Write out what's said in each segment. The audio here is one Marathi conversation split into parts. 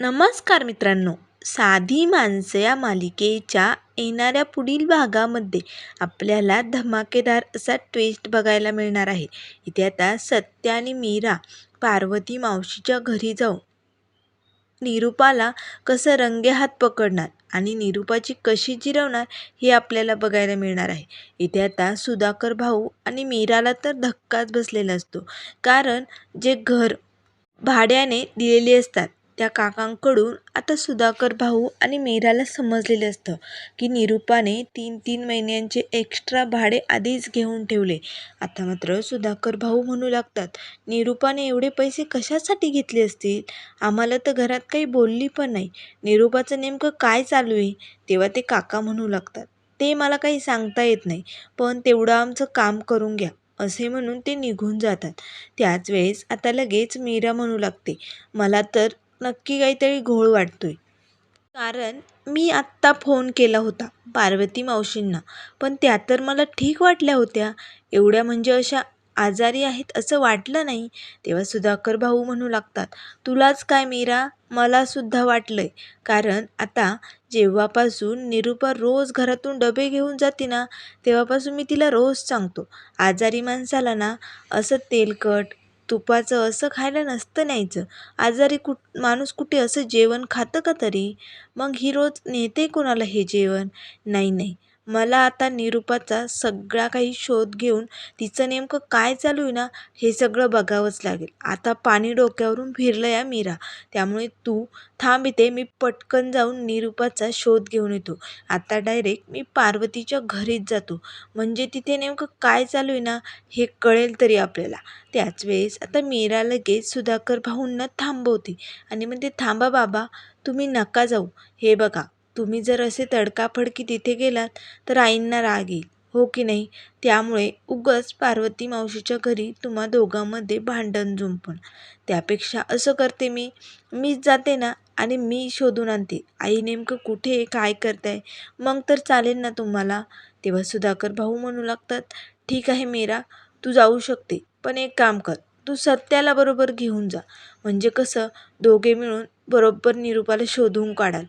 नमस्कार मित्रांनो. साधी माणसं या मालिकेच्या येणाऱ्या पुढील भागामध्ये आपल्याला धमाकेदार असा ट्विस्ट बघायला मिळणार आहे. इथे आता सत्य आणि मीरा पार्वती मावशीच्या घरी जाऊन निरूपाला कसं रंगेहात पकडणार आणि निरूपाची कशी जिरवणार हे आपल्याला बघायला मिळणार आहे. इथे आता सुधाकर भाऊ आणि मीराला तर धक्काच बसलेला असतो. कारण जे घर भाड्याने दिलेली असतात त्या काकांकडून आता सुधाकर भाऊ आणि मीराला समजलेलं असतं की निरूपाने तीन तीन महिन्यांचे एक्स्ट्रा भाडे आधीच घेऊन ठेवले. आता मात्र सुधाकर भाऊ म्हणू लागतात निरूपाने एवढे पैसे कशासाठी घेतले असतील? आम्हाला तर घरात काही बोलली पण नाही. निरूपाचं नेमकं काय चालू आहे? तेव्हा ते काका म्हणू लागतात ते मला काही सांगता येत नाही पण तेवढं आमचं काम करून घ्या असे म्हणून ते निघून जातात. त्याच वेळेस आता लगेच मीरा म्हणू लागते मला तर नक्की काहीतरी घोळ वाटतो आहे कारण मी आत्ता फोन केला होता पार्वती मावशींना. पण त्या तर मला ठीक वाटल्या होत्या. एवढ्या म्हणजे अशा आजारी आहेत असं वाटलं नाही. तेव्हा सुधाकर भाऊ म्हणू लागतात तुलाच काय मीरा? मलासुद्धा वाटलं आहे कारण आता जेव्हापासून निरूपा रोज घरातून डबे घेऊन जाते ना तेव्हापासून मी तिला रोज सांगतो आजारी माणसाला ना असं तेलकट तुपाचं असं खायला नसतं न्यायचं. आजारी कुठ माणूस कुठे असं जेवण खातं का तरी? मग ही रोज नेते कोणाला हे जेवण? नाही नाही. मला आता निरूपाचा सगळा काही शोध घेऊन तिचं नेमकं काय चालू आहे ना हे सगळं बघावंच लागेल. आता पाणी डोक्यावरून फिरलं या मीरा. त्यामुळे तू थांब इथे मी पटकन जाऊन निरूपाचा शोध घेऊन येतो. आता डायरेक्ट मी पार्वतीच्या घरीच जातो. म्हणजे तिथे नेमकं काय चालू आहे ना हे कळेल तरी आपल्याला. त्याच वेळेस आता मीरा लगेच सुधाकर भाऊंना थांबवते. आणि म्हणते थांबा बाबा तुम्ही नका जाऊ. हे बघा तुम्ही जर असे तडकाफडकी तिथे गेलात तर आईंना राग येईल हो की नाही? त्यामुळे उगच पार्वती मावशीच्या घरी तुम्हा दोघांमध्ये भांडण जुंपण त्यापेक्षा असं करते मी. मीच जाते ना आणि मी शोधून आणते. आई नेमकं कुठे काय करताय? मग तर चालेल ना तुम्हाला? तेव्हा सुधाकर भाऊ म्हणू लागतात ठीक आहे मीरा तू जाऊ शकते. पण एक काम कर. तू सत्याला बरोबर घेऊन जा. म्हणजे कसं? दोघे मिळून बरोबर निरूपाला शोधून काढाल.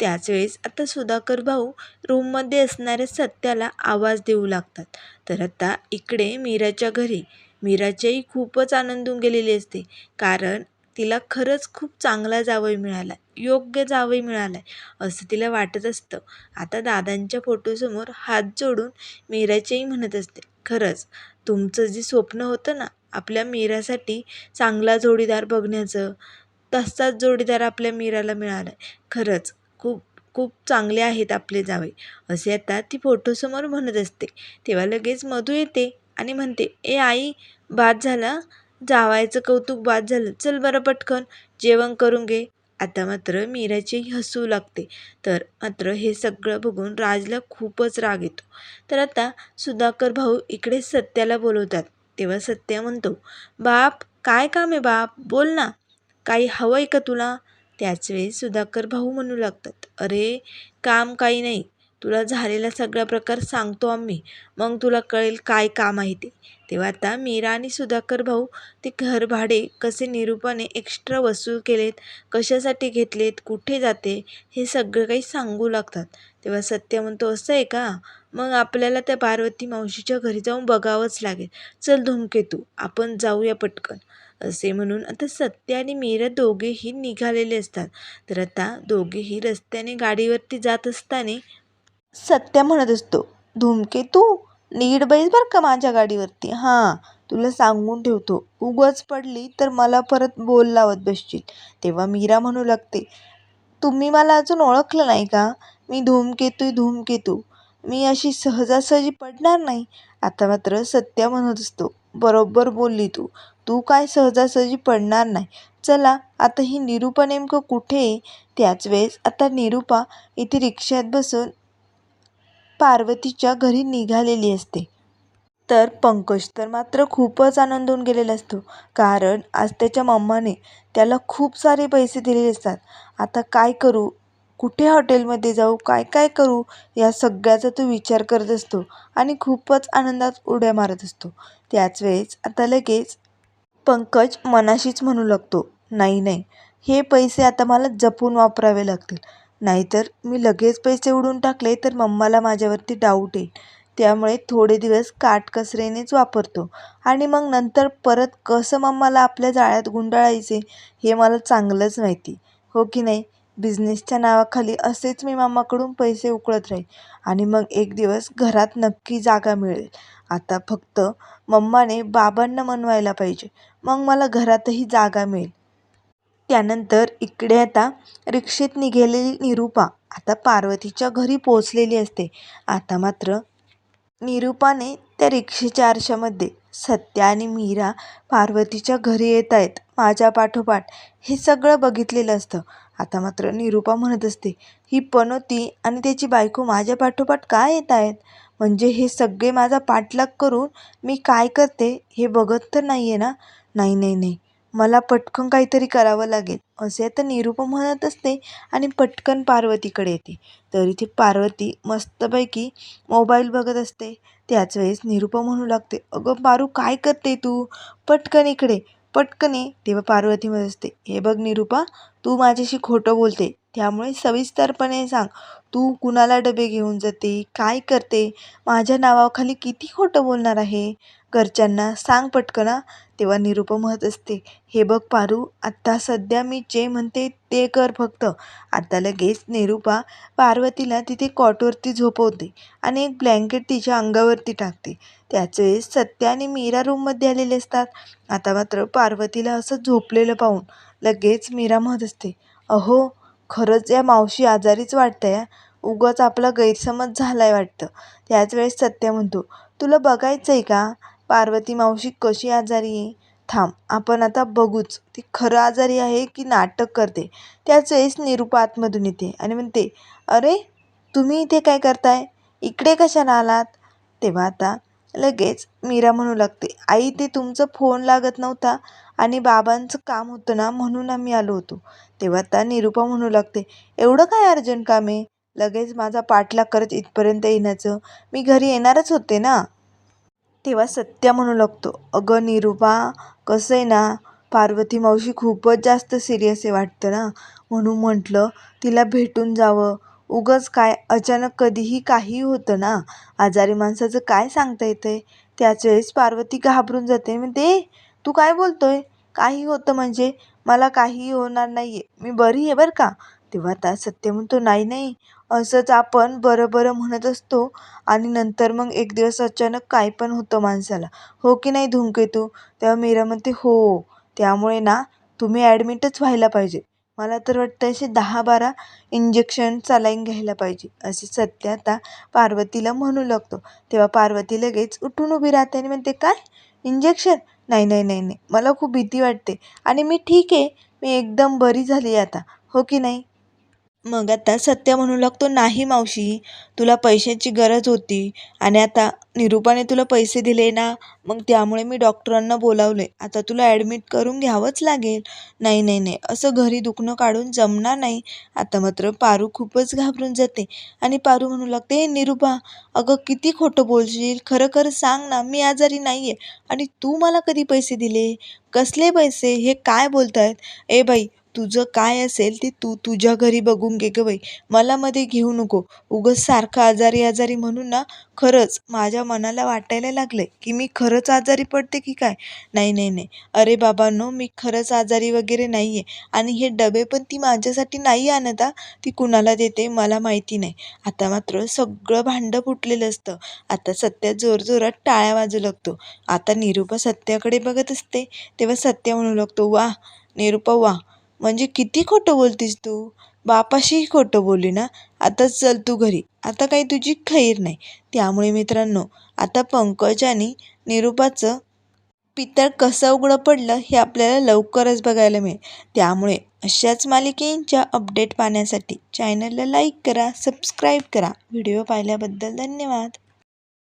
त्याच वेळेस आता सुधाकर भाऊ रूममध्ये असणाऱ्या सत्याला आवाज देऊ लागतात. तर आता इकडे मीराच्या घरी. मीराच्याही खूपच आनंदून गेलेली असते. कारण तिला खरंच खूप चांगला जावई मिळाला. योग्य जावई मिळाला आहे असं तिला वाटत असतं. आता दादांच्या फोटोसमोर हात जोडून मीराच्याही म्हणत असते खरंच तुमचं जे स्वप्न होतं ना आपल्या मीरासाठी चांगला जोडीदार बघण्याचं तसाच जोडीदार आपल्या मीराला मिळाला आहे खरंच खूप खूप चांगले आहेत आपले जावई. असे आता ती फोटोसमोर म्हणत असते. तेव्हा लगेच मधू येते आणि म्हणते ए आई बाद झाला? जावायचं कौतुक बाद झालं. चल बरं पटकन जेवण करून घे. आता मात्र मीराची हसू लागते. तर मात्र हे सगळं बघून राजला खूपच राग येतो. तर आता सुधाकर भाऊ इकडे सत्याला बोलवतात. तेव्हा सत्या म्हणतो बाप काय काम आहे बाप? बोल ना. काही हवं आहे का तुला? त्याचवेळी सुधाकर भाऊ म्हणू लागतात अरे काम काही नाही. तुला झालेला सगळा प्रकार सांगतो आम्ही. मग तुला कळेल काय काम आहे ते. तेव्हा आता मीरा आणि सुधाकर भाऊ ते घर भाडे कसे निरूपाने एक्स्ट्रा वसूल केलेत कशासाठी घेतलेत कुठे जाते हे सगळं काही सांगू लागतात. तेव्हा सत्य म्हणतो असं आहे का? मग आपल्याला त्या पार्वती मावशीच्या घरी जाऊन बघावंच लागेल. चल धूमकेतू आपण जाऊया पटकन असे म्हणून आता सत्य आणि मीरा दोघेही निघालेले असतात. तर आता दोघेही रस्त्याने गाडीवरती जात असताना सत्य म्हणत असतो धूमकेतू नीट बैस बरं का माझ्या गाडीवरती. हां तुला सांगून ठेवतो उगच पडली तर मला परत बोल लावत बसशील. तेव्हा मीरा म्हणू लागते तुम्ही मला अजून ओळखलं नाही का? मी धूमकेतू धूमकेतू मी अशी सहजासहजी पडणार नाही. आता मात्र सत्य म्हणत असतो बरोबर बोलली तू. तू काय सहजासहजी पडणार नाही. चला आता ही निरूपा नेमकं कुठे आहे? त्याच वेळेस आता निरूपा इथे रिक्षात बसून पार्वतीच्या घरी निघालेली असते. तर पंकज तर मात्र खूपच आनंदून गेलेला असतो. कारण आज त्याच्या मम्माने त्याला खूप सारे पैसे दिलेले असतात. आता काय करू? कुठे हॉटेलमध्ये जाऊ काय काय करू या सगळ्याचा तो विचार करत असतो आणि खूपच आनंदात उड्या मारत असतो. त्याच वेळेस आता लगेच पंकज मनाशीच म्हणू लागतो नाही नाही हे पैसे आता मला जपून वापरावे लागतील. नाहीतर मी लगेच पैसे उडून टाकले तर मम्माला माझ्यावरती डाऊट येईल. त्यामुळे थोडे दिवस काटकसरीनेच वापरतो. आणि मग नंतर परत कसं मम्माला आपल्या जाळ्यात गुंडाळायचे हे मला चांगलंच माहिती. हो की नाही? बिझनेसच्या नावाखाली असेच मी मामाकडून पैसे उकळत राहीन आणि मग एक दिवस घरात नक्की जागा मिळेल. आता फक्त मम्माने बाबांना मनवायला पाहिजे. मग मला घरातही जागा मिळेल. त्यानंतर इकडे आता रिक्षेत निघालेली निरूपा आता पार्वतीच्या घरी पोचलेली असते. आता मात्र निरूपाने त्या रिक्षेच्या आरशामध्ये सत्या आणि मीरा पार्वतीच्या घरी येत आहेत माझ्या पाठोपाठ. हे सगळं बघितलेलं असतं. आता मात्र निरूपा म्हणत असते ही पनोती आणि त्याची बायको माझ्या पाठोपाठ काय येत आहेत? म्हणजे हे सगळे माझा पाठलाग करून मी काय करते हे बघत तर नाही आहे ना? नाही नाही नाही. मला पटकन काहीतरी करावं लागेल. असे आता निरूपा म्हणत असते आणि पटकन पार्वतीकडे येते. तर इथे पार्वती मस्तपैकी मोबाईल बघत असते. त्याच वेळेस निरूपा म्हणू लागते अगं पारू काय करते तू? पटकन इकडे. पटकन ये तेव्हा पार्वतीमध्ये असते. हे बघ निरूपा तू माझ्याशी खोटं बोलते. त्यामुळे सविस्तरपणे सांग तू कुणाला डबे घेऊन जाते? काय करते? माझ्या नावाखाली किती खोटं बोलणार आहे? घरच्यांना सांग पटकन हां. तेव्हा निरुपा म्हणत असते हे बघ पारू आत्ता सध्या मी जे म्हणते ते कर फक्त. आता लगेच निरुपा पार्वतीला तिथे कॉटवरती झोपवते आणि एक ब्लँकेट तिच्या अंगावरती टाकते. त्याच वेळेस सत्या आणि मीरा रूममध्ये आलेले असतात. आता मात्र पार्वतीला असं झोपलेलं पाहून लगेच मीरा म्हणत असते अहो खरंच या मावशी आजारीच वाटतं उगाच आपला गैरसमज झाला आहे वाटतं. त्याच वेळेस सत्या म्हणतो तुला बघायचं आहे का? पार्वती मावशी कशी आजारी आहे? थांब आपण आता बघूच. ती खरं आजारी आहे की नाटक करते? त्याच वेळेस निरूपा आतमधून येते आणि म्हणते अरे तुम्ही इथे काय करताय? इकडे कशाला आलात? तेव्हा आता लगेच मीरा म्हणू लागते आई ते तुमचं फोन लागत नव्हता आणि बाबांचं काम होतं ना म्हणून आम्ही आलो होतो. तेव्हा आता निरूपा म्हणू लागते एवढं काय अर्जंट काम आहे? लगेच माझा पाठलाग करत इथपर्यंत येण्याचं. मी घरी येणारच होते ना. तेव्हा सत्या म्हणू लागतो. अगं निरूपा कसं आहे ना पार्वती मावशी खूपच जास्त सिरियस आहे वाटतं ना? म्हणून म्हटलं तिला भेटून जावं. उगंच काय अचानक कधीही काही होतं ना? आजारी माणसाचं काय सांगता येतं त्याच वेळेस पार्वती घाबरून जाते. म्हणते तू काय बोलतोय? काही होतं म्हणजे? मला काहीही होणार नाही आहे मी बरी आहे बरं का? तेव्हा आता सत्य म्हणतो नाही नाही. असंच आपण बरं बरं म्हणत असतो आणि नंतर मग एक दिवस अचानक काय पण होतं माणसाला. हो की नाही धूमकेतू? तेव्हा मीरा म्हणते हो. त्यामुळे ना तुम्ही ॲडमिटच व्हायला पाहिजे. मला तर वाटतं असे दहा बारा इंजेक्शन सलाईन घ्यायला पाहिजे. असे सत्य आता पार्वतीला म्हणू लागतो. तेव्हा पार्वती लगेच उठून उभी राहते आणि म्हणते काय? इंजेक्शन नाही नाही नाही नाही. मला खूप भीती वाटते. आणि मी ठीक आहे. मी एकदम बरी झाली आता. हो की नाही? मग आता सत्य म्हणू लागतो नाही मावशी तुला पैशाची गरज होती आणि आता निरूपाने तुला पैसे दिले ना मग त्यामुळे मी डॉक्टरांना बोलावले. आता तुला ॲडमिट करून घ्यावंच लागेल. नाही नाही नाही असं घरी दुखणं काढून जमणार नाही. आता मात्र पारू खूपच घाबरून जाते. आणि पारू म्हणू लागते निरूपा अगं किती खोटं बोलशील. खरं खरं सांग ना मी आजारी नाही आहे आणि तू मला कधी पैसे दिले? कसले पैसे? हे काय बोलतायत? ए बाई तुझं काय असेल ते तू तुझ्या घरी बघून घे गं बाई. मला मध्ये घेऊ नको. उगच सारखं आजारी आजारी म्हणून ना खरंच माझ्या मनाला वाटायला लागलं आहे की मी खरंच आजारी पडते की काय? नाही नाही नाही. अरे बाबांनो मी खरंच आजारी वगैरे नाही आहे आणि हे डबे पण ती माझ्यासाठी नाही आणत ती कुणाला देते मला माहिती नाही. आता मात्र सगळं भांडं फुटलेलं असतं. आता सत्या जोरजोरात टाळ्या वाजू लागतो. आता निरूपा सत्याकडे बघत असते. तेव्हा सत्या म्हणू लागतो वा निरूपा वा म्हणजे किती खोटं बोलतीस तू? बापाशीही खोटं बोलली ना? आता चल तू घरी. आता काही तुझी खैर नाही. त्यामुळे मित्रांनो आता पंकज आणि निरूपाचं पितळ कसं उघडं पडलं हे आपल्याला लवकरच बघायला मिळेल. त्यामुळे अशाच मालिकेंच्या अपडेट पाहण्यासाठी चॅनलला लाईक करा सबस्क्राईब करा. व्हिडिओ पाहिल्याबद्दल धन्यवाद.